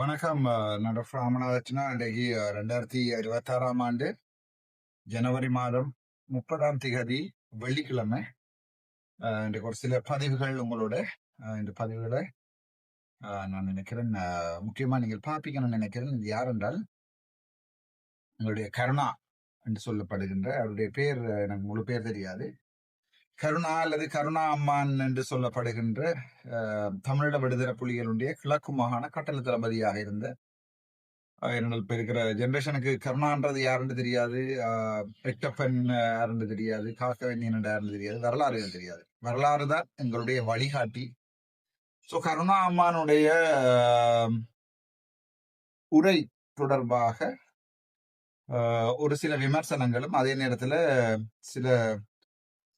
வணக்கம் அஹ், நான் டாக்டர் ராமநாதச்சனா இன்றைக்கு அஹ், ரெண்டாயிரத்தி இருபத்தாறாம் ஆண்டு ஜனவரி மாதம் முப்பதாம் திகதி வெள்ளிக்கிழமை. இன்றைக்கு ஒரு சில பதிவுகள் உங்களோட இந்த பதிவுகளை நான் நினைக்கிறேன் முக்கியமாக முக்கியமா நீங்கள் பார்ப்பீங்கன்னு நினைக்கிறேன். இது யார் என்றால் எங்களுடைய கருணா என்று சொல்லப்படுகின்ற அவருடைய பேர் எனக்கு முழு பேர் தெரியாது. கருணா அல்லது கருணா அம்மான் என்று சொல்லப்படுகின்ற அஹ், தமிழீழ விடுதலை புலிகளுடைய கிழக்கு மாகாண கட்டளை தளபதியாக இருந்த இப்போ இருக்கிற ஜென்ரேஷனுக்கு கருணான்றது யாருன்னு தெரியாது ஆஹ் எட்டப்பன் யாருன்னு தெரியாது காக்கவன்யன் யாருன்னு தெரியாது வரலாறு எனக்கு தெரியாது. வரலாறு தான் எங்களுடைய வழிகாட்டி. ஸோ கருணா அம்மானுடைய உரை தொடர்பாக ஒரு சில விமர்சனங்களும் அதே நேரத்தில் சில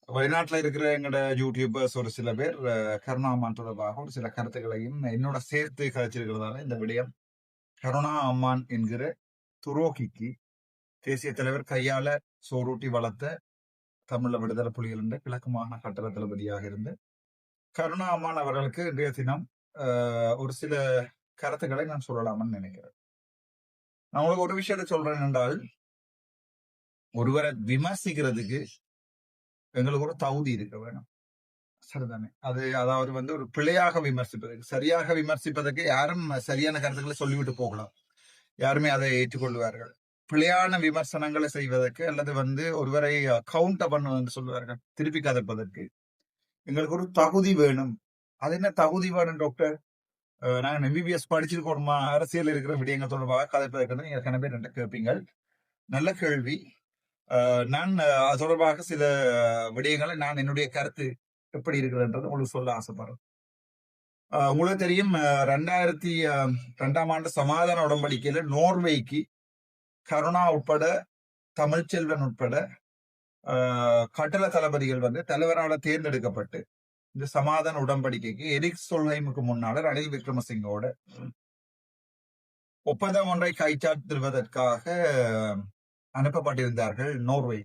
வெளிநாட்டில் இருக்கிற எங்களோட யூடியூபர்ஸ் ஒரு சில பேர் கருணாமான் கருணா தொடர்பாக ஒரு சில கருத்துக்களையும் என்னோட சேர்த்து கதைச்சிருக்கிறதால இந்த விடயம் கருணா அம்மான் என்கிற துரோகிக்கு தேசிய தலைவர் கையால சோறூட்டி வளர்த்த தமிழ விடுதலை புலிகள் என்ற கிழக்கு மாகாண கட்டள தளபதியாக இருந்த கருணா அம்மான் அவர்களுக்கு இன்றைய தினம் ஆஹ், ஒரு சில கருத்துக்களை நான் சொல்லலாம்னு நினைக்கிறேன். நான் உங்களுக்கு ஒரு விஷயத்த சொல்றேன் என்றால் ஒருவரை விமர்சிக்கிறதுக்கு எங்களுக்கு ஒரு தகுதி இருக்க வேணும். சரிதானே? அது அதாவது வந்து ஒரு பிழையாக விமர்சிப்பதற்கு சரியாக விமர்சிப்பதற்கு யாரும் சரியான கருத்துக்களை சொல்லிவிட்டு போகலாம். யாருமே அதை ஏற்றுக்கொள்வார்கள். பிழையான விமர்சனங்களை செய்வதற்கு அல்லது வந்து ஒருவரை கவுண்ட் பண்ணுவது என்று சொல்வார்கள் திருப்பி கதைப்பதற்கு எங்களுக்கு ஒரு தகுதி வேணும். அது என்ன தகுதி வேணும் டாக்டர் நாங்கள் எம்பிபிஎஸ் படிச்சிருக்கோமா அரசியல் இருக்கிற விடயங்கள் தொடர்பாக கதைப்பதற்கு நீங்க ஏற்கனவே ரெண்டு கேட்பீங்க நல்ல கேள்வி. நான் அது தொடர்பாக சில விடயங்களை நான் என்னுடைய கருத்து எப்படி இருக்கிறதுன்றது உங்களுக்கு சொல்ல ஆசைப்படுறேன். உங்களுக்கு தெரியும் ரெண்டாயிரத்தி ரெண்டாம் ஆண்டு சமாதான உடன்படிக்கையில நோர்வேக்கு கருணா உட்பட தமிழ்ச்செல்வன் உட்பட கட்டள தளபதிகள் வந்து தலைவரால தேர்ந்தெடுக்கப்பட்டு இந்த சமாதான உடன்படிக்கைக்கு எரிக் சொல்ஹைமுக்கு முன்னால ரணில் விக்ரமசிங்கோட ஒப்பந்தம் ஒன்றை கைச்சாத்துவதற்காக அனுப்பப்பட்டிருந்தார்கள். நோர்வே.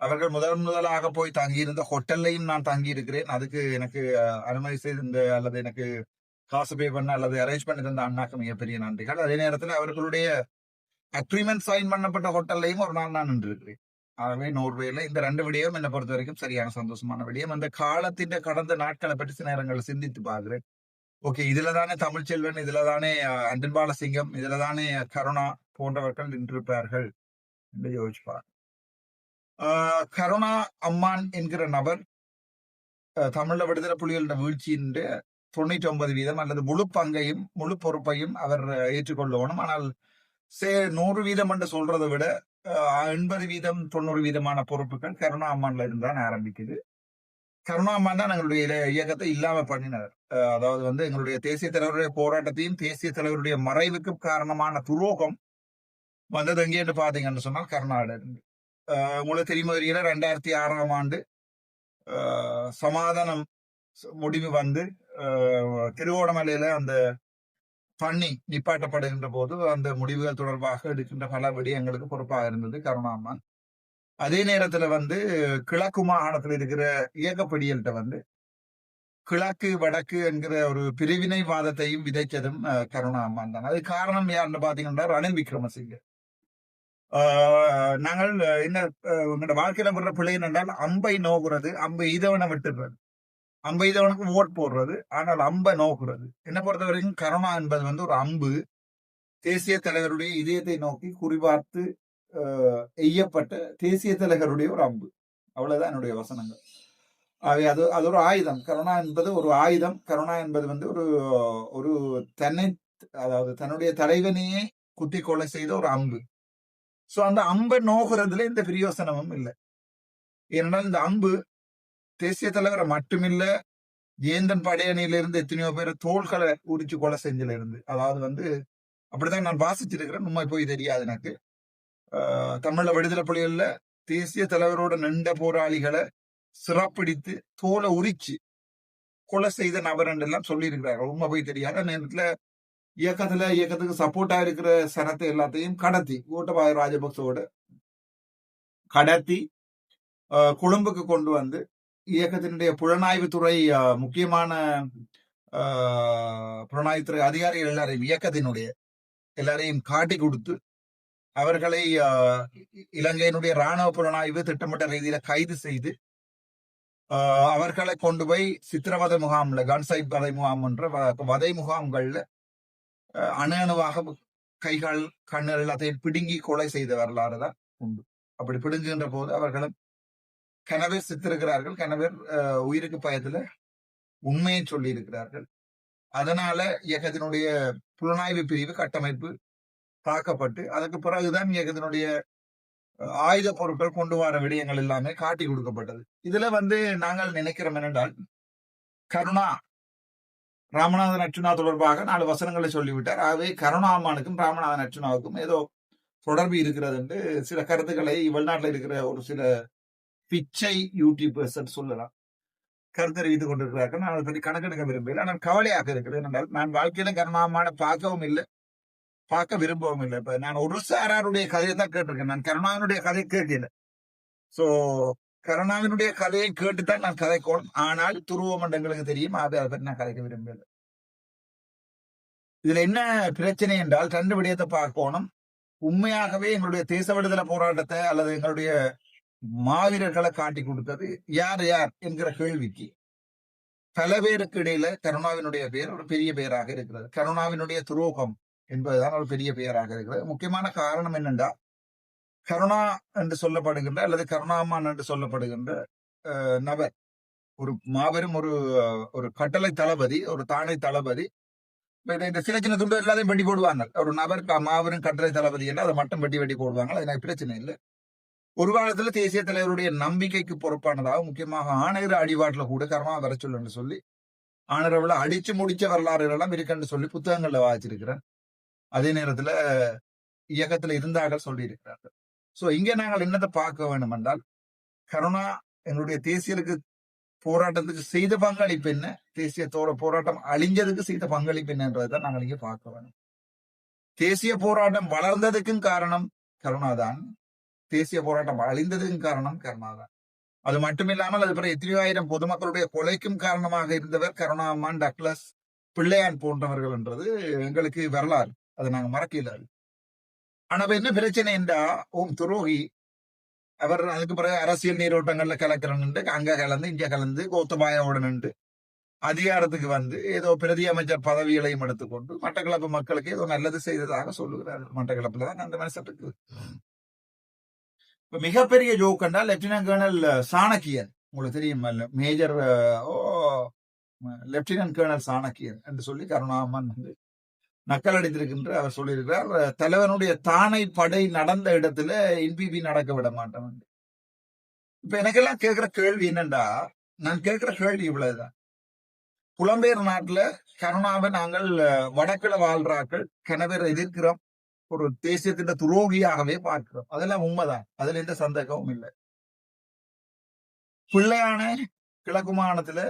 அவர்கள் முதல் முதலாக போய் தங்கியிருந்த ஹோட்டல்லையும் நான் தங்கி இருக்கிறேன் அதுக்கு எனக்கு அனுமதி செய்திருந்த அல்லது எனக்கு காசு பே பண்ண அல்லது அரேஞ்ச் பண்ணியிருந்த அண்ணாக்கு மிகப்பெரிய நன்றிகள். அதே நேரத்தில் அவர்களுடைய அக்ரிமெண்ட் சைன் பண்ணப்பட்ட ஹோட்டல்லையும் ஒரு நாள் நான் நின்றிருக்கிறேன். ஆகவே நோர்வேல இந்த ரெண்டு விடயம் என்னை பொறுத்த வரைக்கும் சரியான சந்தோஷமான விடயம். அந்த காலத்தின் கடந்த நாட்களை பற்றி சில நேரங்கள் சிந்தித்து பார்க்கிறேன். ஓகே இதுல தானே தமிழ்ச்செல்வன் இதுல தானே அன்பின் பாலசிங்கம் இதுல தானே கருணா போன்றவர்கள் நின்றிருப்பார்கள். என்று யோசிப்பார் ஆஹ் கருணா அம்மான் என்கிற நபர் அஹ், தமிழ விடுதலை புலிகளின் வீழ்ச்சியின் தொண்ணூற்றி ஒன்பது வீதம் அல்லது முழு பங்கையும் முழு பொறுப்பையும் அவர் அஹ், ஏற்றுக்கொள்ளணும் ஆனால் சே நூறு வீதம் என்று சொல்றதை விட எண்பது வீதம் தொண்ணூறு வீதமான பொறுப்புகள் கருணா அம்மான்ல இருந்தான் ஆரம்பிக்குது கருணா அம்மான் தான் எங்களுடைய இயக்கத்தை இல்லாம பண்ணினார் அதாவது வந்து எங்களுடைய தேசிய தலைவருடைய போராட்டத்தையும் தேசிய தலைவருடைய மறைவுக்கும் காரணமான துரோகம் வந்தது எங்கேன்னு பார்த்தீங்கன்னு சொன்னால் கர்நாடக இருந்து உங்களுக்கு தெரியும் தெரியல ரெண்டாயிரத்தி ஆறாம் ஆண்டு சமாதானம் முடிவு வந்து அஹ், திருவோணமலையில அந்த பண்ணி நிப்பாட்டப்படுகின்ற போது அந்த முடிவுகள் தொடர்பாக எடுக்கின்ற பல விடயங்களுக்கு பொறுப்பாக இருந்தது கருணாமன். அதே நேரத்துல வந்து கிழக்கு மாகாணத்தில் இருக்கிற இயக்கப்படியல்கிட்ட வந்து கிழக்கு வடக்கு என்கிற ஒரு பிரிவினைவாதத்தையும் விதைச்சதும் அஹ், தான். அது காரணம் யாருன்னு பாத்தீங்கன்னா ரணில் விக்ரமசிங்க. நாங்கள் என்ன அஹ், உங்களோட வாழ்க்கையில வர்ற பிள்ளை என்றால் அம்பை நோக்குறது அம்பை இதவனை விட்டுடுறது அம்பை இதவனுக்கு ஓட் போடுறது ஆனால் அம்பை நோக்குறது. என்ன பொறுத்த வரைக்கும் கருணா என்பது வந்து ஒரு அம்பு. தேசிய தலைவருடைய இதயத்தை நோக்கி குறிபார்த்து ஆஹ், எய்யப்பட்ட தேசிய தலைவருடைய ஒரு அம்பு. அவ்வளவுதான் என்னுடைய வசனங்கள். ஆகவே அது அது ஒரு ஆயுதம். கருணா என்பது ஒரு ஆயுதம். கருணா என்பது வந்து ஒரு ஒரு தன்னை அதாவது தன்னுடைய தலைவனையே குத்தி கொலை செய்த ஒரு அம்பு. சோ அந்த அம்பை நோகுறதுல இந்த பிரயோசனமும் இல்லை. ஏனென்றால் இந்த அம்பு தேசிய தலைவரை மட்டுமில்ல ஜேந்தன் படையணியிலிருந்து எத்தனையோ பேர் தோள்களை உரிச்சு கொலை செஞ்சுல இருந்து. அதாவது வந்து அப்படிதான் நான் வாசிச்சிருக்கிறேன் உண்மை போய் தெரியாது எனக்கு. ஆஹ் தமிழ விடுதலை புலிகள்ல தேசிய தலைவரோட நின்ற போராளிகளை சிறப்பிடித்து தோலை உரிச்சு கொலை செய்த நபர் எல்லாம் சொல்லியிருக்கிறார்கள். உண்மை போய் தெரியாத நேரத்துல இயக்கத்துல இயக்கத்துக்கு சப்போர்ட்டா இருக்கிற சனத்தை எல்லாத்தையும் கடத்தி கோட்டபாய ராஜபக்சோட கடத்தி ஆஹ் கொழும்புக்கு கொண்டு வந்து இயக்கத்தினுடைய புலனாய்வு துறை முக்கியமான ஆஹ், புலனாய்வுத்துறை அதிகாரிகள் எல்லாரையும் இயக்கத்தினுடைய எல்லாரையும் காட்டி கொடுத்து அவர்களை ஆஹ், இ- இலங்கையினுடைய ராணுவ புலனாய்வு திட்டமிட்ட ரீதியில கைது செய்து ஆஹ், அவர்களை கொண்டு போய் சித்திரவதை முகாம்ல கன்சைட் வதை முகாம் என்ற வ- வதை முகாம்கள்ல அணு அணுவாக கைகள் கண்ணுகள் எல்லாத்தையும் பிடுங்கி கொலை செய்த வரலாறு தான் உண்டு. அப்படி பிடுங்குகின்ற போது அவர்களும் கணவர் சித்திருக்கிறார்கள். கணவர் உயிருக்கு பயத்துல உண்மையை சொல்லி இருக்கிறார்கள். அதனால இயக்கத்தினுடைய புலனாய்வு பிரிவு கட்டமைப்பு தாக்கப்பட்டு அதுக்கு பிறகுதான் இயக்கத்தினுடைய ஆயுத பொருட்கள் கொண்டு வர விடயங்கள் எல்லாமே காட்டி கொடுக்கப்பட்டது. இதுல வந்து நாங்கள் நினைக்கிறோம் என்னென்றால் கருணா ராமநாதன் அர்ச்சுனா தொடர்பாக நாலு வசனங்களை சொல்லிவிட்டார். ஆகவே கருணாமானுக்கும் ராமநாதன் அர்ச்சுனாவுக்கும் ஏதோ தொடர்பு இருக்கிறது என்று சில கருத்துக்களை வெளிநாட்டில் இருக்கிற ஒரு சில பிச்சை யூடியூபர்ஸ் சொல்லலாம். கருத்து தெரிவித்துக் கொண்டிருக்கிறார்கள். நான் அதை பற்றி கணக்கெடுக்க விரும்பல ஆனால் கவலையாக இருக்கிறது என்றால் நான் வாழ்க்கையில கருணாமான பார்க்கவும் இல்லை. பார்க்க விரும்பவும் இல்லை. இப்ப நான் ஒரு சாராருடைய கதையை தான் கேட்டிருக்கேன். நான் கருணாவினுடைய கதையை கேட்கல. சோ கருணாவினுடைய கதையை கேட்டுத்தான் நான் கதைக்கோணும். ஆனால் துருவ மண்டங்களுக்கு தெரியும் அது அதை பற்றி நான் கதைக்க விரும்பல இதுல என்ன பிரச்சனை என்றால் ரெண்டு விடயத்தை பார்க்கணும். உண்மையாகவே எங்களுடைய தேச விடுதலை போராட்டத்தை அல்லது எங்களுடைய மாவீரர்களை காட்டி கொடுத்தது யார் யார் என்கிற கேள்விக்கு பல பேருக்கு இடையில கருணாவினுடைய பெயர் ஒரு பெரிய பெயராக இருக்கிறது. கருணாவினுடைய துரோகம் என்பதுதான் ஒரு பெரிய பெயராக இருக்கிறது. முக்கியமான காரணம் என்னென்றா கருணா என்று சொல்லப்படுகின்ற அல்லது கருணாமான் என்று சொல்லப்படுகின்ற அஹ், நபர். ஒரு மாபெரும் ஒரு ஒரு கட்டளை தளபதி ஒரு தானை தளபதி. இந்த- சின்ன சின்ன துண்டு எல்லாத்தையும் வெட்டி போடுவாங்க. ஒரு நபர் மாபெரும் கட்டளை தளபதி என்று அதை மட்டும் வெட்டி வெட்டி போடுவாங்க அது எனக்கு பிரச்சனை இல்லை. ஒரு காலத்துல தேசிய தலைவருடைய நம்பிக்கைக்கு பொறுப்பானதாக முக்கியமாக ஆணையர் அடிவாட்டில் கூட கர்மா வர சொல்லுன்னு சொல்லி ஆணையரவில் அடிச்சு முடிச்ச வரலாறுகள் எல்லாம் இருக்குன்னு சொல்லி புத்தகங்கள்ல வாசிச்சிருக்கிறேன் அதே நேரத்துல இயக்கத்துல இருந்தார்கள் சொல்லி இருக்கிறார்கள் சோ இங்க நாங்கள் என்னத்தை பார்க்க வேண்டும் என்றால் கருணா எங்களுடைய தேசியருக்கு போராட்டத்துக்கு செய்த பங்களிப்பு என்ன? தேசிய தோற போராட்டம் அழிஞ்சதுக்கு செய்த பங்களிப்பு என்னன்றதை நாங்கள் இங்கே பார்க்க வேணும் தேசிய போராட்டம் வளர்ந்ததுக்கும் காரணம் கருணாதான் தேசிய போராட்டம் அழிந்ததுக்கும் காரணம் கருணாதான் அது மட்டுமில்லாமல் அது பிறகு எத்தனையோ ஆயிரம் பொதுமக்களுடைய கொலைக்கும் காரணமாக இருந்தவர் கருணாமான் டக்ளஸ் பிள்ளையான் போன்றவர்கள் என்றது எங்களுக்கு வரலாறு. அதை நாங்க மறக்கல ஆனா என்ன பிரச்சனை என்றா ஓம் துரோகி. அவர் அதுக்கு பிறகு அரசியல் நீரோட்டங்கள்ல கலக்கிறன்னு அங்க கலந்து இங்க கலந்து கோத்தபாயாவோட நின்று அதிகாரத்துக்கு வந்து ஏதோ பிரதி அமைச்சர் பதவிகளையும் எடுத்துக்கொண்டு மட்டக்களப்பு மக்களுக்கு ஏதோ நல்லது செய்ததாக சொல்லுகிறார் மட்டக்களப்புல தான் அந்த மனுஷன் இருக்குது இப்ப மிகப்பெரிய ஜோக்குன்னா லெப்டினன்ட் கேர்னல் சாணக்கியன். உங்களுக்கு தெரியும் மேஜர் ஓ லெப்டினன்ட் கேர்னல் சாணக்கியன் என்று சொல்லி கருணாமன் வந்து நக்கல் அடித்திருக்கின்ற அவர் சொல்லியிருக்கிறார் தலைவனுடைய தானை படை நடந்த இடத்துல என்பிபி நடக்க விட மாட்டேன் இப்ப எனக்கெல்லாம் கேட்கிற கேள்வி என்னண்டா நான் கேட்கிற கேள்வி இவ்வளவுதான். புலம்பெயர் நாட்டுல கருணாவை நாங்கள் வடக்குல வாழ்றாக்கள் கணவர் எதிர்க்கிறோம் ஒரு தேசியத்தின் துரோகியாகவே பார்க்கிறோம். அதெல்லாம் உண்மைதான் அதுல எந்த சந்தேகமும் இல்லை. பிள்ளையான கிழக்கு மாகாணத்துல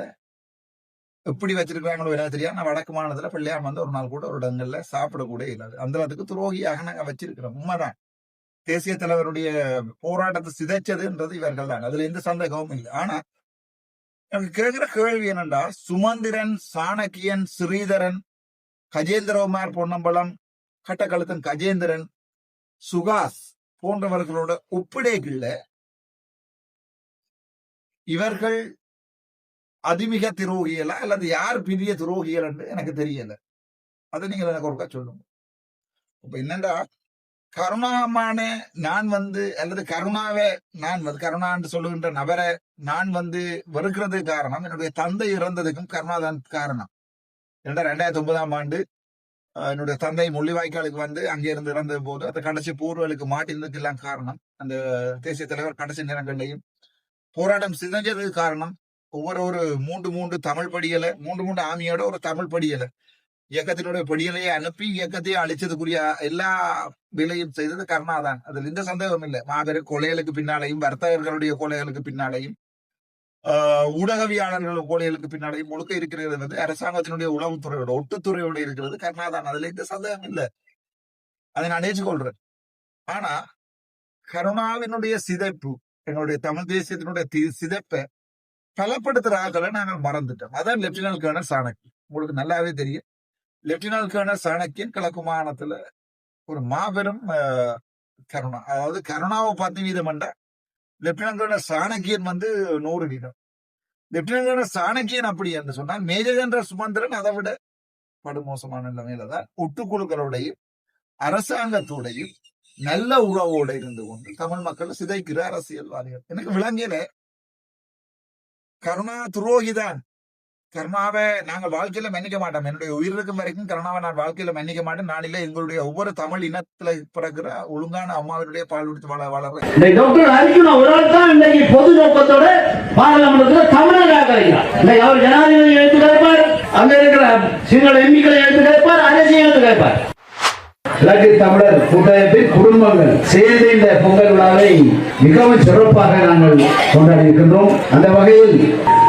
எப்படி வச்சிருக்காங்களோ எனக்கு தெரியாது நான் வடக்கு மாநிலத்துல பிள்ளையார் வந்து ஒரு நாள் கூட ஒரு இடங்கள்ல சாப்பிடக்கூட இல்லாது அந்த அளவுக்கு துரோகியாக நாங்க வச்சிருக்கிறோம். உண்மைதான். தேசிய தலைவருடைய போராட்டத்தை சிதைச்சதுன்றது இவர்கள் தான். அதுல எந்த சந்தேகமும் இல்லை. ஆனா எனக்கு கேட்கிற கேள்வி என்னண்டா சுமந்திரன் சாணக்கியன் ஸ்ரீதரன் கஜேந்திரகுமார் பொன்னம்பலம் கட்டக்கழுத்தன் கஜேந்திரன் சுகாஸ் போன்றவர்களோட ஒப்பிடைகள்ல இவர்கள் அதிமிக துரோகிகளா? அல்லது யார் பெரிய துரோகிகள் என்று எனக்கு தெரியல. அதை நீங்க எனக்கு ஒருக்கா சொல்லுங்க. இப்ப என்னண்டா? கருணாமான நான் வந்து அல்லது கருணாவை நான் வந்து கருணா என்று சொல்லுகின்ற நபரை நான் வந்து வெறுக்கிறது காரணம். என்னுடைய தந்தை இறந்ததுக்கும் கருணாதான் காரணம். இரண்டா ரெண்டாயிரத்தி ஒன்பதாம் ஆண்டு என்னுடைய தந்தை முள்ளிவாய்க்காலுக்கு வந்து அங்கே இருந்து இறந்த போது அந்த கடைசி போர்வலுக்கு மாட்டினதுக்கு எல்லாம் காரணம். அந்த தேசிய தலைவர் கடைசி நேரங்களையும் போராட்டம் சிதைஞ்சதுக்கு காரணம். ஒவ்வொரு ஒரு மூன்று மூன்று தமிழ் படியலை மூன்று மூன்று ஆமியோட ஒரு தமிழ் படியலை. இயக்கத்தினுடைய படியலையை அனுப்பி இயக்கத்தையும் அழிச்சதுக்குரிய எல்லா விலையும் செய்தது கருணாதான் அதில் எந்த சந்தேகம் இல்லை. மாபெரும் கொலைகளுக்கு பின்னாலையும் வர்த்தகர்களுடைய கொலைகளுக்கு பின்னாலையும் ஆஹ் ஊடகவியாளர்கள் கொலைகளுக்கு பின்னாலையும் முழுக்க இருக்கிறது வந்து அரசாங்கத்தினுடைய உளவுத்துறையோட ஒட்டுத்துறையோட இருக்கிறது கருணாதான் அதுல எந்த சந்தேகம் இல்லை. அதை நான் ஏற்றுக்கொள்றேன். ஆனா கருணாவினுடைய சிதைப்பு எங்களுடைய தமிழ் தேசியத்தினுடைய சிதைப்பை பலப்படுத்துற ஆக்களை நாங்கள் மறந்துட்டோம். அதான் லெப்டினல் கர்னல் சாணக்கியன் உங்களுக்கு நல்லாவே தெரியும். லெப்டினல் கர்னல் சாணக்கியன் கிழக்கு மாகாணத்துல ஒரு மாபெரும் கருணா. அதாவது கருணாவை பத்து வீதம் என்ற லெப்டினல் கர்னல் சாணக்கியன் வந்து நூறு வீதம். லெப்டினல் கர்னல் சாணக்கியன் அப்படி என்று சொன்னால் மேஜர் ஜெனரல் சுமந்திரன் அதை விட படுமோசமான நிலைமையில தான் ஒட்டுக்குழுக்களோடையும் அரசாங்கத்தோடையும் நல்ல உறவோடு இருந்து கொண்டு தமிழ் மக்களை சிதைக்கிற அரசியல்வாதிகள். எனக்கு விளங்கியல கருணா துரோகிதான் கருணாவை நாங்கள் வாழ்க்கையில மன்னிக்க மாட்டோம். என்னுடைய உயிர் இருக்கும் வரைக்கும் கருணாவை நான் வாழ்க்கையில மன்னிக்க மாட்டேன். நாளில எங்களுடைய ஒவ்வொரு தமிழ் இனத்துல பிறகுற ஒழுங்கான அம்மாவினுடைய பால் குடித்து வாழ வளர்ற டாக்டர் அர்ஜுன் ஒரு ஆள் தான் இன்னைக்கு பொது நோக்கத்தோட பாராளுமன்றத்துல தமிழக ஆதரிக்கிறார். இன்னைக்கு அவர் ஜனாதிபதி எழுத்து கேட்பார் அங்க இருக்கிற சிங்கள எம்பிக்களை எழுத்து கேட்பார் அரசியல் எழுத்து கேட்பார் இலங்கை தமிழர் கூட்டமைப்பின் குடும்பங்கள் சேர்ந்து இந்த பொங்கல் விழாவை மிகவும் சிறப்பாக நாங்கள் கொண்டாடி இருக்கின்றோம். அந்த வகையில்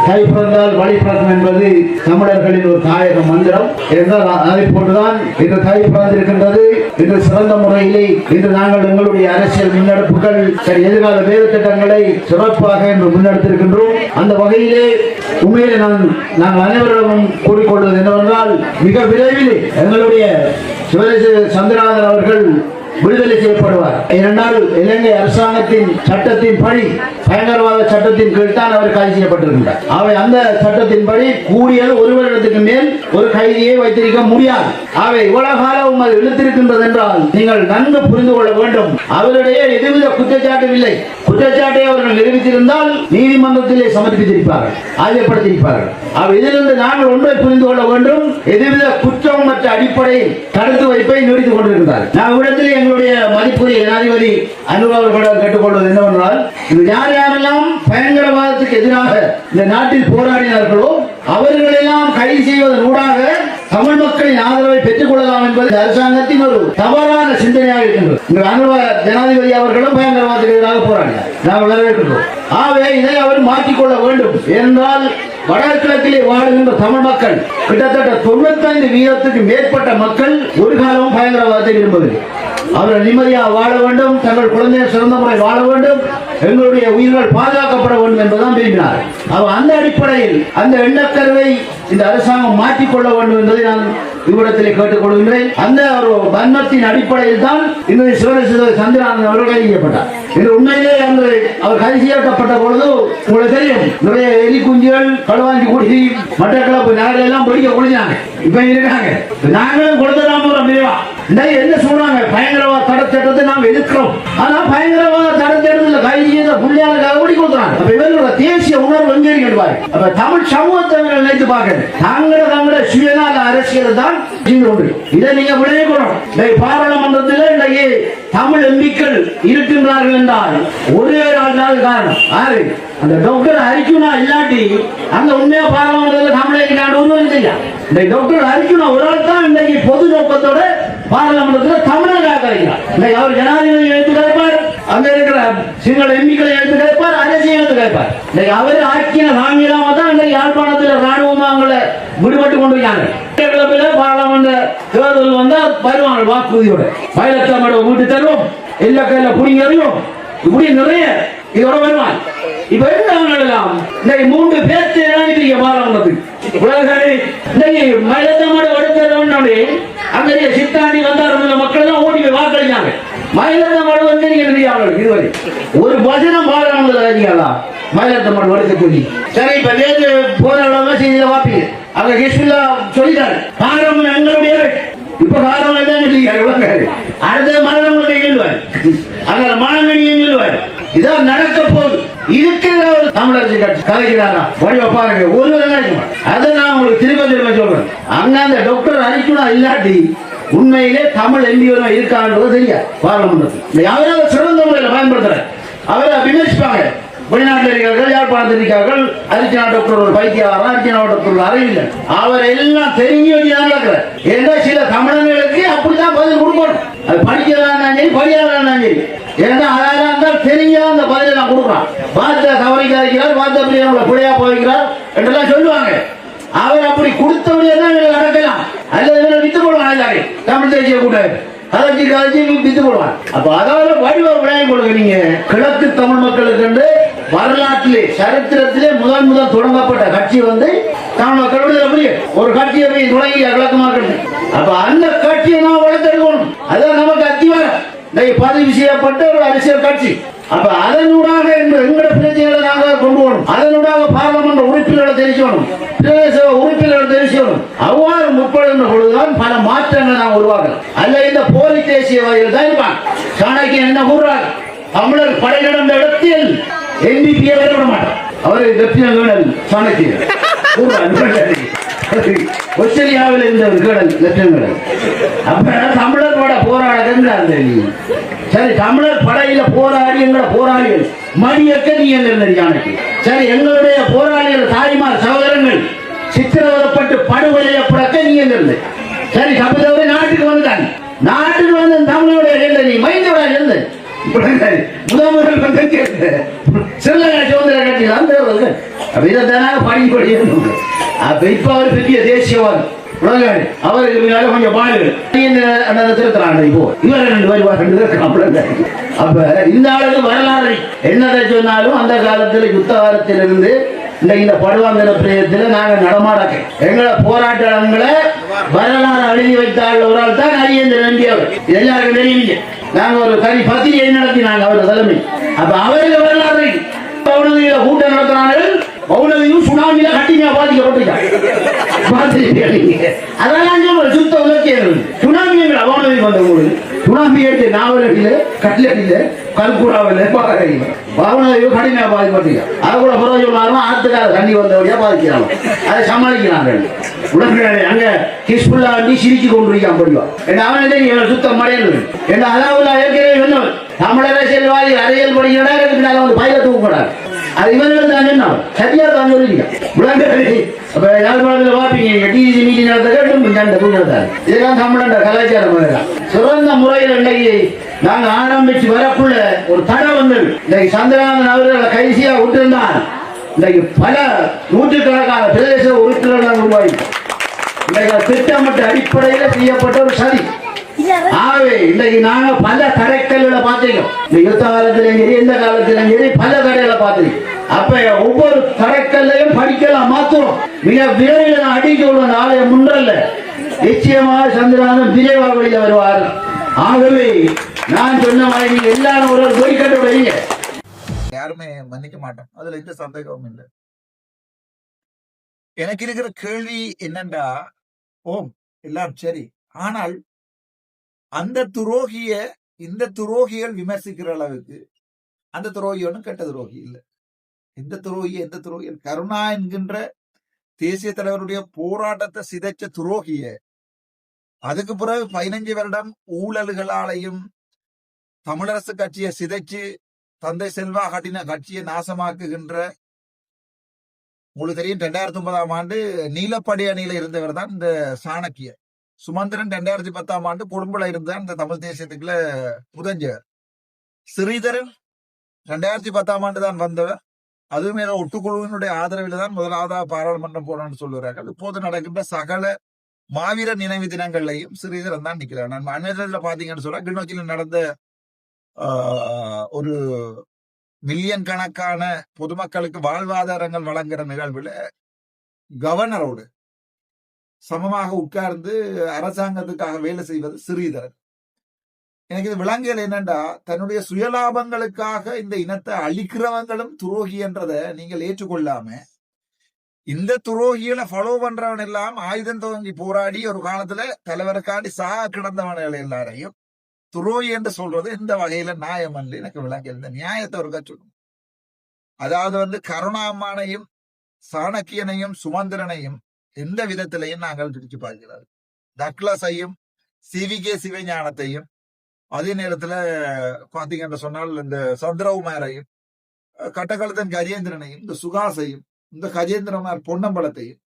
கை பிறந்தால் வழி பிறக்கும் என்பது தமிழர்களின் ஒரு தாயக மந்திரம். என்றால் அதை போன்றுதான் இன்று கை பிறந்திருக்கின்றது. இன்று சிறந்த முறையிலே இன்று நாங்கள் எங்களுடைய அரசியல் முன்னெடுப்புகள் சரி எதிர்கால வேறு திட்டங்களை சிறப்பாக இன்று முன்னெடுத்திருக்கின்றோம். அந்த வகையிலே உண்மையிலே நான் நாங்கள் அனைவரிடமும் கூறிக்கொள்வது என்னவென்றால் மிக விரைவில் எங்களுடைய சிவரேச சந்திரநாதன் அவர்கள் விடுதலை செய்யப்படுவார். இரண்டாவது இலங்கை அரசாங்கத்தின் சட்டத்தின் படி பயங்கரவாத சட்டத்தின் கீழ் தான் அவர் கைது செய்யப்பட்டிருக்கின்றார். அவை அந்த சட்டத்தின்படி கூடியது ஒரு வருடத்துக்கு மேல் ஒரு கைதியை வைத்திருக்க முடியாது. அவை இவ்வளவு காலம் அது இழுத்திருக்கின்றது என்றால் நீங்கள் நன்கு புரிந்து கொள்ள வேண்டும். அவருடைய எதுவித குற்றச்சாட்டும் இல்லை. குற்றச்சாட்டை அவர்கள் நிரூபித்திருந்தால் நீதிமன்றத்திலே சமர்ப்பித்திருப்பார்கள் ஆஜர்படுத்தியிருப்பார்கள். அவர் இதிலிருந்து நாங்கள் ஒன்றை புரிந்து கொள்ள வேண்டும். எதுவித குற்றம் மற்ற அடிப்படையில் தடுத்து வைப்பை நிறுத்திக் கொண்டிருக்கிறார் நான் இடத்திலே எங்களுடைய மதிப்புரிய ஜனாதிபதி அனுபவர்களிடம் கேட்டுக்கொள்வது என்னவென்றால் இது யார் யாரெல்லாம் பயங்கரவாதத்துக்கு எதிராக இந்த நாட்டில் போராடினார்களோ அவர்களெல்லாம் கைது செய்வதன் ஊடாக தமிழ் மக்களின் ஆதரவை பெற்றுக் கொள்ளலாம் என்பது அரசாங்கத்தின் ஒரு தவறான சிந்தனையாக இருக்கின்றது. அனுபவ ஜனாதிபதி அவர்களும் பயங்கரவாதத்துக்கு எதிராக போராடினார். நாங்கள் வரவேற்கின்றோம். ஆகவே இதை அவர் மாற்றிக்கொள்ள வேண்டும். என்றால் வடகிழக்கிலே வாழுகின்ற தமிழ் மக்கள் கிட்டத்தட்ட தொண்ணூத்தைந்து வீதத்துக்கு மேற்பட்ட மக்கள் ஒரு காலமும் பயங்கரவாதத்தை விரும்பவில்லை அவர்கள் நிம்மதியாக வாழ வேண்டும் தங்கள் குழந்தைய சிறந்த முறை வாழ வேண்டும் எங்களுடைய உயிர்கள் பாதுகாக்கப்பட வேண்டும் என்பதுதான் விரும்பினார் அவர் அந்த அடிப்படையில் அந்த எண்ணக்கருவை இந்த அரசாங்கம் மாற்றிக்கொள்ள வேண்டும் என்பதை நான் இவ்விடத்திலே கேட்டுக்கொள்கின்றேன் அந்த ஒரு மர்மத்தின் அடிப்படையில் தான் இந்த சிவனேஸ்வர சந்திரநாதன் அவர்கள் கைது செய்யப்பட்டார். இது உண்மையிலே அன்று அவர் கைது செய்யப்பட்ட பொழுது உங்களுக்கு தெரியும் நிறைய எலி குஞ்சுகள் களுவாஞ்சி குடிசி மட்டக்களப்பு நகரில் எல்லாம் பிடிக்க குடிஞ்சாங்க இப்ப இருக்காங்க. நாங்களும் கொடுத்ததான் ஒரு மினிவா என்ன சொல்றாங்க? பயங்கரவாத தடை சட்டத்தை நாம் எதிர்க்கிறோம். ஆனா பயங்கரவாத தடை சட்டத்தில் கைது செய்த புள்ளியாளுக்காக ஓடி கொடுக்குறாங்க. அப்ப இவர்களோட தேசிய உணர்வு எங்கே இருக்கு அப்ப தமிழ் சமூகத்தை நினைத்து பார்க்க தாங்கள தங்கள சுயநல அரசியல் தான் செய்து இதை நீங்க விளைவிக்கணும் பாராளுமன்றத்தில் இன்றைக்கு தமிழ் எம்பிக்கள் இருக்கின்றார்கள் என்றால் ஒரே ஆள் தான் காரணம். யாரு? அந்த டாக்டர் ஹரிக்குனா இல்லாட்டி அந்த உண்மையா பாராளுமன்றத்தில் தமிழக நாடு ஒன்றும் இல்லையா இந்த டாக்டர் ஹரிக்குனா ஒரு ஆள் தான் இன்றைக்கு பொது நோக்கத்தோட பாராளுமன்றத்தில் தமிழக ஆதரிக்கிறார் இன்னைக்கு அவர் ஜனாதிபதி எழுத்து அங்க இருக்கிற சிங்கள எம்பிக்களை எடுத்து கேட்பார் அரசியல் எடுத்து கேட்பார். இன்னைக்கு அவர் ஆக்கின வாங்கிடாம தான் இன்னைக்கு யாழ்ப்பாணத்தில் ராணுவம் அவங்களை விடுபட்டு கொண்டிருக்காங்க. கிழப்பில் பாராளுமன்ற தேர்தல் வந்தா வருவாங்க வாக்குறுதியோட மயிலத்தம்மட வீட்டு தருவோம் எல்லா கையில புடிங்க இப்படி நிறைய இதோட வருவான் இப்ப என்ன எல்லாம் இன்னைக்கு மூன்று பேர்த்து இணைக்கிறீங்க பாராளுமன்றத்துக்கு? உலகை இன்னைக்கு மயிலத்தம்மட எடுத்தோடனே அங்க சித்தாண்டி வந்தார் மக்கள் தான் ஓடி போய் வாக்களிச்சாங்க. மயிலத்தம்மட வந்து நீங்க நினைக்கிறாங்க இதுவரை ஒரு வசனம் பாராளுமன்றத்தில் அறிஞர்களாம் மயிலத்தம்மன் வருது சொல்லி. சரி இப்ப நேற்று போராடாம செய்தியில வாப்பீங்க அங்க ஹிஸ்புல்லா சொல்லிட்டாரு. காரணம் எங்களுடைய இப்ப காரணம் என்னன்னு சொல்லி அடுத்த மரணம் எழுதுவார் அங்க மரணம் எழுதுவார் இதான் நடக்க போகுது. இருக்கிற ஒரு தமிழரசு கட்சி கலைக்கிறாரா வடிவ பாருங்க. ஒரு அதை நான் உங்களுக்கு திரும்ப திரும்ப சொல்றேன். அங்க அந்த டாக்டர் அரிக்குனா இல்லாட்டி உண்மையிலே தமிழ் எம்பியும் இருக்கான்றது தெரியாது. பாராளுமன்றத்தில். அவரால் சிறந்த முறையில் பயன்படுத்துற அவரை விமர்சிப்பாங்க வெளிநாட்டில் இருக்கிறார்கள் யாழ்ப்பாணத்தில் இருக்கிறார்கள் அரிச்சனா டாக்டர் ஒரு பைத்தியாரா அரிச்சனா டாக்டர் ஒரு அறிவில்லை அவர் எல்லாம் தெரிஞ்சு வச்சுதான் இருக்கிறார் ஏன்னா சில தமிழர்களுக்கு அப்படிதான் பதில் கொடுக்கணும். அது படிக்கிறதா சரி படியாதான் சரி. ஏன்னா அழகா இருந்தால் தெரிஞ்சால் அந்த பதிலை நான் கொடுக்குறான் வார்த்தை தவறிக்காரிக்கிறார் வார்த்தை அப்படி பிள்ளையா போய்க்கிறார் என்றெல்லாம் சொல்லுவாங்க. அவர் அப்படி கொடுத்தபடியே தான் இவங்க நடக்கலாம் அல்லது இவரை வித்து போடுவாங்க எல்லாரையும். தமிழ் தேசிய கூட்டம் கலைச்சி கலைச்சி வித்து போடுவான் அப்ப அதாவது வடிவ விளையாடி கொடுங்க நீங்க. கிழக்கு தமிழ் மக்களுக்கு வரலாற்றிலே சரித்திரத்திலே முதல் முதல் தொடங்கப்பட்ட கட்சி வந்து தமிழ் மக்கள் விடுதலை ஒரு கட்சியை போய் தொடங்கி கிழக்கு மக்கள் அப்ப அந்த கட்சியை நாம் வளர்த்தெடுக்கணும். அதான் நமக்கு அத்திவாரம். இன்னைக்கு பதிவு செய்யப்பட்ட ஒரு அரசியல் கட்சி. அப்ப அதனூடாக எங்க- எங்களோட பிரச்சனைகளை நாங்கள் கொண்டு வரணும். அதனூடாக பாராளுமன்ற உறுப்பினர்களை தெரிவிக்கணும் பிரதேச உறுப்பினர்களை தெரிவிக்கணும் அவ்வாறு முற்படுகின்ற பொழுதுதான் பல மாற்றங்களை நாம் உருவாக்கலாம். அல்ல இந்த போலி தேசியவாதிகள் தான் இருப்பாங்க. சாணக்கியன் என்ன கூறுறார்? தமிழர் படை நடந்த இடத்தில் எம்பிபியை வர விட மாட்டார். அவரை லெப்டினல் கேர்னல் சாணக்கியன் ஆஸ்திரேலியாவில் இருந்த ஒரு கேடல் லெப்டினல் அப்ப தமிழர் பட போராடுகின்றார் சரி தமிழர் படையில போராடி எங்களோட போராளிகள் மடியக்க நீ எங்களுக்கு சரி எங்களுடைய போராளிகள் தாய்மார் சகோதரங்கள் சித்திரவதப்பட்டு படுகொலையப்படக்க நீ எங்க சரி தப்பிதவரை நாட்டுக்கு வந்துட்டாங்க. நாட்டுக்கு வந்து தமிழோட எழுந்த நீ மைந்தோட இருந்த முதல் வந்து ஸ்ரீலங்கா சுதந்திர கட்சியில் தான் தேர்தல் அப்ப இதைத்தானாக படி படி. அப்ப இப்ப அவர் பெரிய தேசியவாதம் உலகாடு அவருக்கு முன்னால கொஞ்சம் பாலு திருத்தறாங்க இப்போ? இவர் ரெண்டு பேர் ரெண்டு பேர் கம்பளங்க அப்ப இந்த ஆளுக்கு வரலாறு. என்னதை சொன்னாலும் அந்த காலத்துல யுத்த காலத்திலிருந்து இந்த இந்த படுவாங்கல பிரயத்தில் நாங்க நடமாடக்க எங்களை போராட்டங்களை வரலாறு அழுதி வைத்தாள் ஒரு ஆள் தான் அரியந்திர நம்பியவர் எல்லாருக்கும் தெரியுங்க நாங்க ஒரு தனி பத்திரிகை நடத்தினாங்க அவர் தலைமை. அப்ப அவருக்கு வரலாறு இருக்கு. பவுனதியில கூட்டம் நடத்துறாங்க பவுனதியும் சுனாமியில கட்டிங்க பாதிக்கப்பட்டிருக்காங்க பார்த்திருக்கீங்க. அதெல்லாம் சொல்றேன், சுத்த உலக்கியர்கள். சுனாமி எங்க அவனதி வந்தவங்களுக்கு. சுனாமி எடுத்து நாவலடியில, கட்லடியில, கல்குடாவில, பாறையில. அவனதியும் கடுமையா கூட பிறகு சொன்னாலும் ஆத்துக்கார தண்ணி வந்தவரையா பாதிக்கிறாங்க. அதை சமாளிக்கிறாங்க. உடனே அங்க ஹிஸ்புல்லா வந்து சிரிச்சு கொண்டிருக்கான் படிவா. என்ன அவன் சுத்தம் மடையல். என்ன அலாவுல்லா ஏற்கனவே சொன்னவன். தமிழ் அரசியல் படிக்கிறா எனக்கு வந்து பயில அது இவர்கள் தான் சொன்னான் சரியா தான் சொல்லிருக்க உலகத்தில் அப்ப யாழ்ப்பாணத்தில் பார்ப்பீங்க? டிசி மீட்டிங் நடத்த கேட்டும் சண்டை கூட்டாரு இதெல்லாம் தமிழண்ட கலாச்சாரம் இதுதான். சிறந்த முறையில் இன்னைக்கு நாங்க ஆரம்பிச்சு வரக்குள்ள ஒரு தடை வந்தது. இன்னைக்கு சந்திரகாந்தன் அவர்களை கைசியா விட்டுருந்தான் இன்னைக்கு பல நூற்றுக்கணக்கான பிரதேச உறுப்பினர்கள் உருவாகி. திட்டமிட்ட அடிப்படையில் செய்யப்பட்ட ஒரு சதி. ஆகவே இன்றைக்கு நாங்க பல தடைக்கல்களை பார்த்திருக்கோம். இந்த யுத்த காலத்திலும் சரி எந்த காலத்திலும் சரி பல தடைகளை பார்த்திருக்கோம். அப்ப ஒவ்வொரு தடைக்கல்லையும் படிக்கலாம் மாத்துறோம் மிக விரைவில் நான் அடிக்க உள்ள நாளைய முன்றல்ல. நிச்சயமாக சந்திரகாந்தன் விரைவாக வெளியில வருவார். ஆகவே நான் சொன்ன மாதிரி நீங்க எல்லாரும் ஒரு கொடிக்கட்டு வைங்க யாருமே மன்னிக்க மாட்டோம். அதுல எந்த சந்தேகமும் இல்லை. எனக்கு இருக்கிற கேள்வி என்னண்டா? ஓம் எல்லாம் சரி. ஆனால் அந்த துரோகிய இந்த துரோகிகள் விமர்சிக்கிற அளவுக்கு அந்த துரோகி ஒன்றும் கெட்ட துரோகி இல்லை. எந்த துரோகி எந்த துரோகி கருணா என்கின்ற தேசிய தலைவருடைய போராட்டத்தை சிதைச்ச துரோகிய அதுக்கு பிறகு பதினஞ்சு வருடம் ஊழல்களாலையும் தமிழரசு கட்சியை சிதைச்சு தந்தை செல்வா கட்டின கட்சியை நாசமாக்குகின்ற உங்களுக்கு தெரியும் ரெண்டாயிரத்தி ஒன்பதாம் ஆண்டு நீலப்படி அணியில இருந்தவர் தான் இந்த சாணக்கியர். சுமந்திரன் ரெண்டாயிரத்தி பத்தாம் ஆண்டு குடும்பல இருந்த இந்த தமிழ் தேசியத்துக்குள்ள புதஞ்சவர் ஸ்ரீதரன் ரெண்டாயிரத்தி பத்தாம் ஆண்டு தான் வந்தவர். அதுவுமே ஒட்டுக்குழுவினுடைய ஆதரவில் தான் முதலாவதாக பாராளுமன்றம் போனான்னு சொல்லுறார்கள் இப்போது நடக்கின்ற சகல மாவீர நினைவு தினங்கள்லையும் ஸ்ரீதரன் தான் நிக்கிறார். நான் அந்நேரத்தில் பாத்தீங்கன்னு சொன்னா கிளிநொச்சியில் நடந்த ஆஹ், ஒரு மில்லியன் கணக்கான பொதுமக்களுக்கு வாழ்வாதாரங்கள் வழங்குற நிகழ்வுல கவர்னரோடு சமமாக உட்கார்ந்து அரசாங்கத்துக்காக வேலை செய்வது ஸ்ரீதரன் எனக்கு இது விளங்கல் என்னண்டா தன்னுடைய சுயலாபங்களுக்காக இந்த இனத்தை அழிக்கிறவங்களும் துரோகி என்றதை நீங்கள் ஏற்றுக்கொள்ளாம இந்த துரோகிகளை ஃபாலோ பண்றவன் எல்லாம் ஆயுதம் துவங்கி போராடி ஒரு காலத்துல தலைவருக்காண்டி சா கிடந்தவன்கள் எல்லாரையும் துரோகி என்று சொல்றது இந்த வகையில நியாயம் அல்ல. எனக்கு விளங்கல் இந்த நியாயத்தை ஒரு சொல்லணும் அதாவது வந்து கருணாமானையும் சாணக்கியனையும் சுமந்திரனையும் எந்த விதத்திலையும் நாங்கள் பிரிச்சு பார்க்கிறார் டக்ளஸையும் சிவிகே சிவஞானத்தையும் அதே நேரத்துல பாத்தீங்கன்னு சொன்னால் இந்த சந்திரகுமாரையும் கட்டகளத்தன் கஜேந்திரனையும் இந்த சுகாசையும் இந்த கஜேந்திரமார் பொன்னம்பலத்தையும்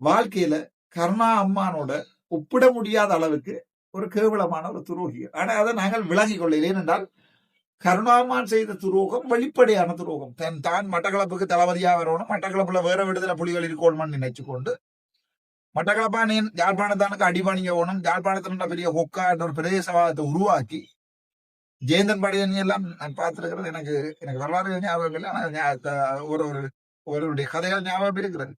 வாழ்க்கையில கருணா அம்மானோட ஒப்பிட முடியாத அளவுக்கு ஒரு கேவலமான ஒரு துரோகி ஆனா அதை நாங்கள் விலகிக் கொள்ள ஏனென்றால் கருணாமான் செய்த துரோகம் வெளிப்படையான துரோகம். தன் தான் மட்டக்களப்புக்கு தளபதியா வரணும் மட்டக்களப்புல வேற விடுதலை புலிகள் இருக்கணும்னு நினைச்சு கொண்டு மட்டக்களப்பான யாழ்ப்பாணத்தானுக்கு அடிபாணிங்க ஓணும் யாழ்ப்பாணத்துல பெரிய ஹொக்கா என்ற ஒரு பிரதேசவாதத்தை உருவாக்கி ஜெயந்தன் படையணி எல்லாம் நான் பார்த்திருக்கிறது எனக்கு எனக்கு வரலாறு ஞாபகம் இல்லை ஆனா ஒரு ஒரு ஒருவருடைய கதைகள் ஞாபகம் இருக்கிறது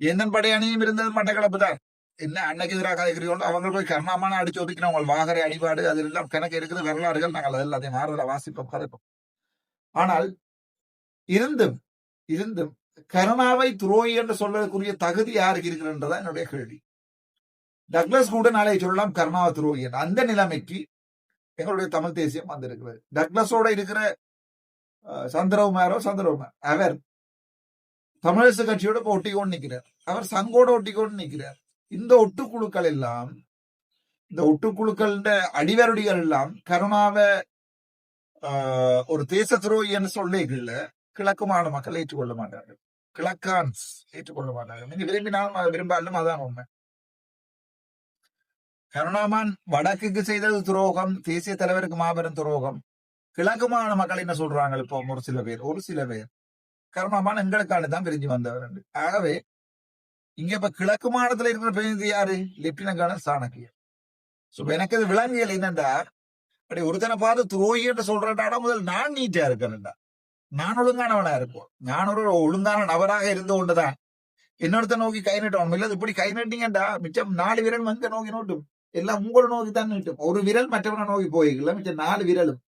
ஜெயந்தன் படையணியும் இருந்தது மட்டக்களப்பு தான் என்ன அன்னைக்கு எதிராக கதைக்கிறீங்களோ அவங்க போய் கர்ணாமான அடிச்சு ஒதுக்கின உங்கள் வாகரை அடிபாடு அது எல்லாம் கணக்கு இருக்குது வரலாறுகள் நாங்கள் அதெல்லாம் மாறுதல வாசிப்போம் கதைப்போம் ஆனால் இருந்தும் இருந்தும் கருணாவை துரோகி என்று சொல்வதற்குரிய தகுதி யாருக்கு இருக்கிறன்றதா என்னுடைய கேள்வி. டக்ளஸ் கூட நாளை சொல்லலாம் கருணாவை துரோகி என்று. அந்த நிலைமைக்கு எங்களுடைய தமிழ் தேசியம் வந்திருக்கிறது. டக்ளஸோட இருக்கிற சந்திரகுமாரோ சந்திரகுமார் அவர் தமிழரசு கட்சியோட ஒட்டி கொண்டு நிற்கிறார் அவர் சங்கோட ஒட்டிக்கொண்டு நிற்கிறார் இந்த ஒட்டுக்குழுக்கள் எல்லாம் இந்த ஒட்டுக்குழுக்கள் அடிவருடிகள் எல்லாம் கருணாவை ஆஹ், ஒரு தேச துரோகி என்று சொல்லிக்கல கிழக்கு மாநில மக்கள் ஏற்றுக்கொள்ள மாட்டார்கள். கிழக்கான்ஸ் ஏற்றுக்கொள்ள மாட்டார்கள். நீங்க விரும்பினாலும் அதை விரும்பாலும் அதான் உண்மை. கருணாமான் வடக்குக்கு செய்தது துரோகம் தேசிய தலைவருக்கு மாபெரும் துரோகம். கிழக்கு மாநில மக்கள் என்ன சொல்றாங்க இப்போ? ஒரு சில பேர் ஒரு சில பேர். கருணாமான் எங்களுக்கான தான் பிரிஞ்சு வந்தவர் ஆகவே இங்க இப்ப கிழக்கு மாநிலத்துல இருக்கிற பிரதிநிதி யாரு? லெப்டினன்ட் கர்னல் சாணக்கியர் சோ எனக்கு இது விளங்கியல் என்னண்டா அப்படி ஒருத்தனை பார்த்து துரோகி என்று சொல்றேன்டா முதல் நான் நீட்டா இருக்கேன்டா நான் ஒழுங்கானவனா இருப்போம் நான் ஒரு ஒழுங்கான நபராக இருந்து கொண்டுதான் இன்னொருத்த நோக்கி கை நீட்டணும் இல்லது இப்படி கை நீட்டீங்கடா மிச்சம் நாலு விரல் மங்க நோக்கி நோட்டும் எல்லாம் உங்களை நோக்கி தான் நீட்டும் ஒரு விரல் மற்றவனை நோக்கி போய்க்கல மிச்சம் நாலு விரலும்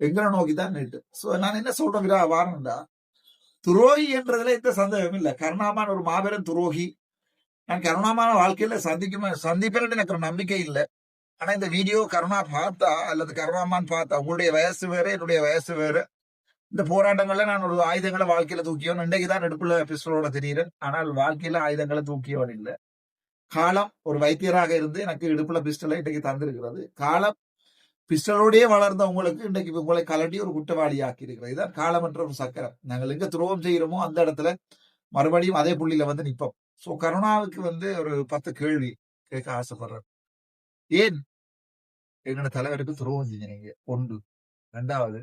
எங்களை நோக்கி தான் நீட்டும் சோ நான் என்ன சொல்றேன் விரா வாரண்டா துரோகி என்றதுல எந்த சந்தேகம் இல்ல கருணாமான் ஒரு மாபெரும் துரோகி நான் கருணாமான வாழ்க்கையில சந்திக்கும் சந்திப்பேன் எனக்கு ஒரு நம்பிக்கை இல்லை ஆனா இந்த வீடியோ கருணா பார்த்தா அல்லது கருணாமான் பார்த்தா உங்களுடைய வயசு வேற என்னுடைய வயசு வேற இந்த போராட்டங்கள்ல நான் ஒரு ஆயுதங்களை வாழ்க்கையில தூக்கியவன். இன்றைக்கு தான் நெடுப்புல பிஸ்டலோட தெரியிறேன் ஆனால் வாழ்க்கையில ஆயுதங்களை தூக்கியவன் இல்லை. காலம் ஒரு வைத்தியராக இருந்து எனக்கு இடுப்புல பிஸ்டலை இன்றைக்கு தந்திருக்கிறது. காலம் பிஸ்டலோடயே வளர்ந்த உங்களுக்கு இன்றைக்கு உங்களை கலட்டி ஒரு குற்றவாளி ஆக்கி இருக்கிறது இதான் காலம் என்ற ஒரு சக்கரம். நாங்கள் எங்க துரோகம் செய்கிறோமோ அந்த இடத்துல மறுபடியும் அதே புள்ளியில வந்து நிப்போம். சோ கருணாவுக்கு வந்து ஒரு பத்து கேள்வி கேட்க ஆசைப்படுறேன். ஏன்? எங்களோட தலைவருக்கு துரோகம் செஞ்சீங்க ஒன்று. ரெண்டாவது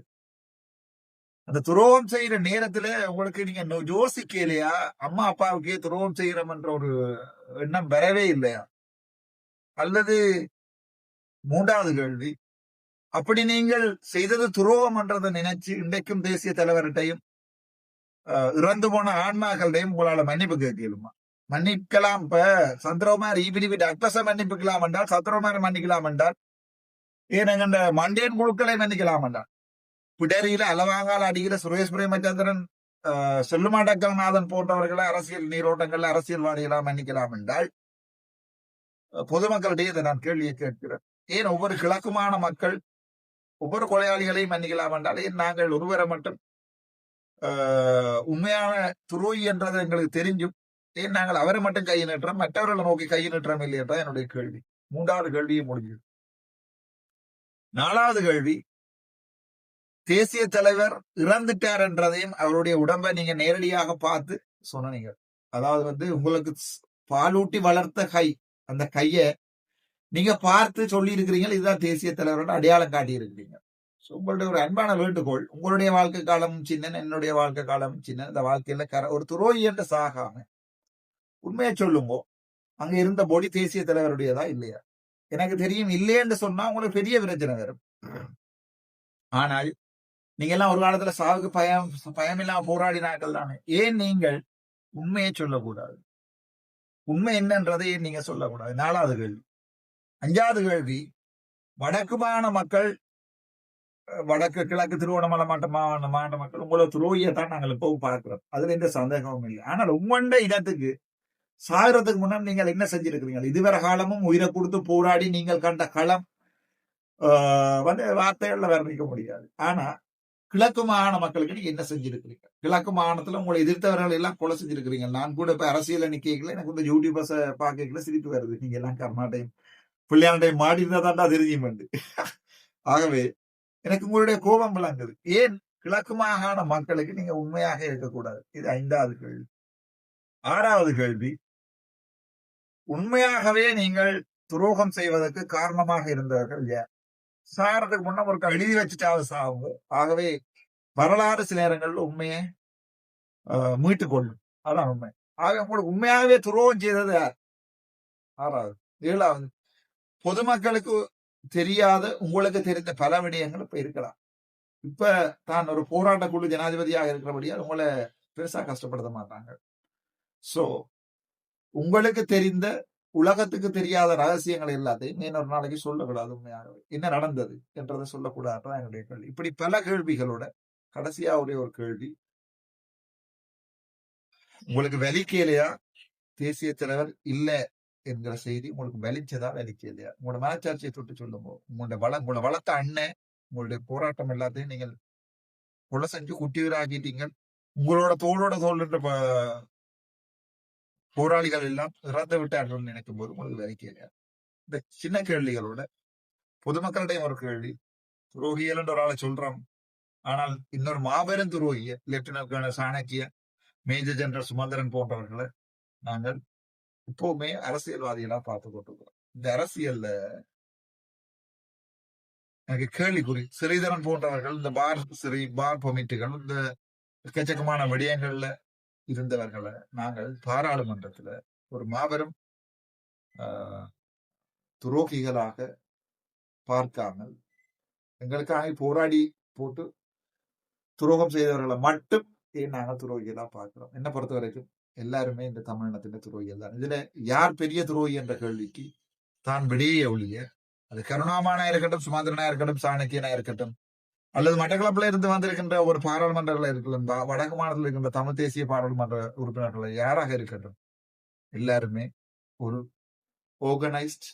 அந்த துரோகம் செய்யற நேரத்துல உங்களுக்கு நீங்க நோ- யோசிக்கலையா? அம்மா அப்பாவுக்கே துரோகம் செய்யறோம்ன்ற ஒரு எண்ணம் வரவே இல்லையா? அல்லது மூன்றாவது கேள்வி அப்படி நீங்கள் செய்தது துரோகம்ன்றதை நினைச்சு இன்றைக்கும் தேசிய தலைவர்கிட்டையும் அஹ், இறந்து போன ஆன்மாக்கள்டையும் உங்களால மன்னிப்பு கேட்கலுமா மன்னிக்கலாம். இப்ப சந்திரகுமார் இப்படி விட்டு அக்பச மன்னிப்புக்கலாம் என்றால் சந்திரகுமார் மன்னிக்கலாம் என்றால் ஏன் எங்க மண்டேன் குழுக்களை மன்னிக்கலாம் என்றால் பிடரியில அளவாங்கால அடிக்கிற சுரேஷ் பிரேமச்சந்திரன் அஹ், செல்லுமாடக்கல்நாதன் போன்றவர்களை அரசியல் நீரோட்டங்கள்ல அரசியல்வாதிகளா மன்னிக்கலாம் என்றால் பொதுமக்களிடையே இதை நான் கேள்வியை கேட்கிறேன். ஏன் ஒவ்வொரு கிழக்குமான மக்கள் ஒவ்வொரு கொலையாளிகளையும் மன்னிக்கலாம் என்றால் ஏன் நாங்கள் ஒருவரை மட்டும் ஆஹ், உண்மையான துரோகி என்றது எங்களுக்கு தெரிஞ்சும் ஏன் நாங்கள் அவரை மட்டும் கை நிட்டுறோம் மற்றவர்களை நோக்கி கையை நிட்டுறோம் என்றால் என்னுடைய கேள்வி. மூன்றாவது கேள்வியும் முடிஞ்சது நாலாவது கேள்வி தேசிய தலைவர் இறந்துட்டார் என்றதையும் அவருடைய உடம்பை நீங்க நேரடியாக பார்த்து சொன்னீங்க. அதாவது வந்து உங்களுக்கு பாலூட்டி வளர்த்த கை அந்த கைய நீங்க பார்த்து சொல்லி இருக்கிறீங்க இதுதான் தேசிய தலைவரோட அடையாளம் காட்டி இருக்கிறீங்க உங்களுடைய ஒரு அன்பான வேண்டுகோள் உங்களுடைய வாழ்க்கை காலம் சின்னன் என்னுடைய வாழ்க்கை காலம் சின்ன இந்த வாழ்க்கையில கர ஒரு துரோகி என்று சாகாம உண்மையை சொல்லுங்க. அங்க இருந்த பொடி தேசிய தலைவருடையதா இல்லையா? எனக்கு தெரியும் இல்லையென்று சொன்னா உங்களுக்கு பெரிய பிரச்சனை வரும். ஆனால் நீங்க எல்லாம் ஒரு காலத்துல சாவுக்கு பயம் பயம் இல்லாம போராடினார்கள் தானே. ஏன் நீங்கள் உண்மையை சொல்லக்கூடாது? உண்மை என்னன்றதை ஏன் நீங்க சொல்லக்கூடாது? நாலாவது கேள்வி. அஞ்சாவது கேள்வி வடக்கு மாகாண மக்கள் வடக்கு கிழக்கு திருவோணமலை மாவட்ட மாவட்ட மாகாண மக்கள் உங்களை துரோகியை தான் நாங்கள் இப்பவும் பார்க்கிறோம். அதுல எந்த சந்தேகமும் இல்லை. ஆனால் உங்கண்ட இடத்துக்கு சாகிறதுக்கு முன்னாடி நீங்கள் என்ன செஞ்சிருக்கிறீங்க இதுவரை காலமும் உயிரை கொடுத்து போராடி நீங்கள் கண்ட களம் ஆஹ், வந்து வார்த்தைகள்ல வர்ணிக்க முடியாது. ஆனா கிழக்கு மாகாண மக்களுக்கு நீங்க என்ன செஞ்சிருக்கிறீங்க? கிழக்கு மாகாணத்துல உங்களை எதிர்த்தவர்கள் எல்லாம் கொலை செஞ்சிருக்கிறீங்க. நான் கூட இப்ப அரசியல் நிக்கல எனக்கு இந்த யூடியூபர்ஸ பாக்கல சிரிப்பு வருது. நீங்க எல்லாம் கர்நாடகம் பிள்ளையாண்டையும் மாடி இருந்தா தெரியும் ஆகவே எனக்கு உங்களுடைய கோபம் விளங்குது. ஏன் கிழக்கு மாகாண மக்களுக்கு நீங்க உண்மையாக இருக்கக்கூடாது? இது ஐந்தாவது கேள்வி. ஆறாவது கேள்வி உண்மையாகவே நீங்கள் துரோகம் செய்வதற்கு காரணமாக இருந்தவர்கள் யார்? சாகிறதுக்கு முன்ன ஒரு எழுதி வச்சுட்டாவது சாவுங்க ஆகவே வரலாறு சில நேரங்கள்ல உண்மையை ஆஹ், மீட்டுக் கொள்ளும் அதான் உண்மை. ஆகவே உங்களுக்கு உண்மையாகவே துரோகம் செய்தது யார்? ஆறாவது ஏழாவது பொதுமக்களுக்கு தெரியாத உங்களுக்கு தெரிந்த பல விடயங்கள் இப்ப இருக்கலாம். இப்ப தான் ஒரு போராட்ட குழு ஜனாதிபதியாக இருக்கிறபடியால் உங்களை பெருசா கஷ்டப்படுத்த மாட்டாங்க. சோ உங்களுக்கு தெரிந்த உலகத்துக்கு தெரியாத ரகசியங்கள் எல்லாத்தையும் இன்னொரு நாளைக்கு சொல்லக்கூடாது உண்மையாகவே. என்ன நடந்தது என்றதை சொல்லக்கூடாதுதான் என்னுடைய கேள்வி. இப்படி பல கேள்விகளோட கடைசியா ஒரே ஒரு கேள்வி. உங்களுக்கு வலிக்கையிலையா தேசிய தலைவர் இல்ல என்கிற செய்தி உங்களுக்கு வலிச்சதா வலிக்கலையா? உங்களோட மனச்சாட்சியை தொட்டு சொல்லுங்க. உங்களோட வள உங்களை வளர்த்த அண்ணன் உங்களுடைய போராட்டம் எல்லாத்தையும் நீங்கள் கொலை செஞ்சு குட்டியராக்கிட்டீங்க உங்களோட தோளோட தோல் என்ற போராளிகள் எல்லாம் இறந்து விட்டார்கள் நினைக்கும் போது உங்களுக்கு வலிக்கலையா இந்த சின்ன கேள்விகளோட பொதுமக்களிடையும் ஒரு கேள்வி துரோகியல் என்ற ஒரு ஆளை சொல்றோம். ஆனால் இன்னொரு மாபெரும் துரோகிய lieutenant colonel Chanakya major general Sumanthiran போன்றவர்களை நாங்கள் எப்பவுமே அரசியல்வாதிகளா பார்த்து கொண்டிருக்கிறோம். இந்த அரசியல்ல எனக்கு கேள்விக்குறி. சிறிதரன் போன்றவர்கள் இந்த பார் சிறை பார் பொமிட்டுகள் இந்த எக்கச்சக்கமான விடயங்கள்ல இருந்தவர்களை நாங்கள் பாராளுமன்றத்துல ஒரு மாபெரும் ஆஹ், துரோகிகளாக பார்க்காமல் எங்களுக்காக போராடி போட்டு துரோகம் செய்தவர்களை மட்டும் ஏன் நாங்கள் துரோகிகளா பார்க்கிறோம்? என்ன பொறுத்த வரைக்கும் எல்லாருமே இந்த தமிழினத்தின் துரோகிகள் தான். இதுல யார் பெரிய துரோகி என்ற கேள்விக்கு தான் விடையே ஒழிய அது கருணாமானா இருக்கட்டும் சுமந்திரனா இருக்கட்டும் சாணக்கியனா இருக்கட்டும் அல்லது மட்டக்களப்பில் இருந்து வந்திருக்கின்ற ஒரு பாராளுமன்றங்களில் இருக்கலாம் வடக்கு மாநிலத்தில் இருக்கின்ற தமிழ் தேசிய பாராளுமன்ற உறுப்பினர்கள் யாராக இருக்கட்டும் எல்லாருமே ஒரு ஆர்கனைஸ்ட்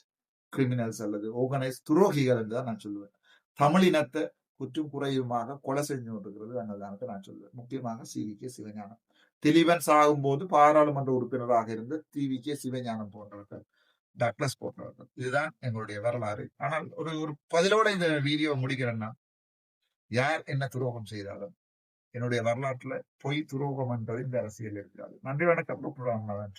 கிரிமினல்ஸ் அல்லது ஆர்கனைஸ்ட் துரோகிகள் என்று தான் நான் சொல்லுவேன். தமிழினத்தை குற்றம் குறையுமாக கொலை செஞ்சு கொண்டிருக்கிறது அன்னதானத்தை நான் சொல்லுவேன். முக்கியமாக சிவி கே சிவஞானம். திலீபன் சாகும்போது பாராளுமன்ற உறுப்பினராக இருந்த டிவி கே சிவஞானம் போன்றவர்கள் டக்ளஸ் போன்றவர்கள். இதுதான் எங்களுடைய வரலாறு. ஆனால் ஒரு ஒரு பதிலோட இந்த வீடியோ முடிக்கிறேன்னா யார் என்ன துரோகம் செய்தாலும் என்னுடைய வரலாற்றுல பொய் துரோகம் என்பது இந்த அரசியல் இருக்காது. நன்றி வணக்கம். கூப்பிடுவாங்க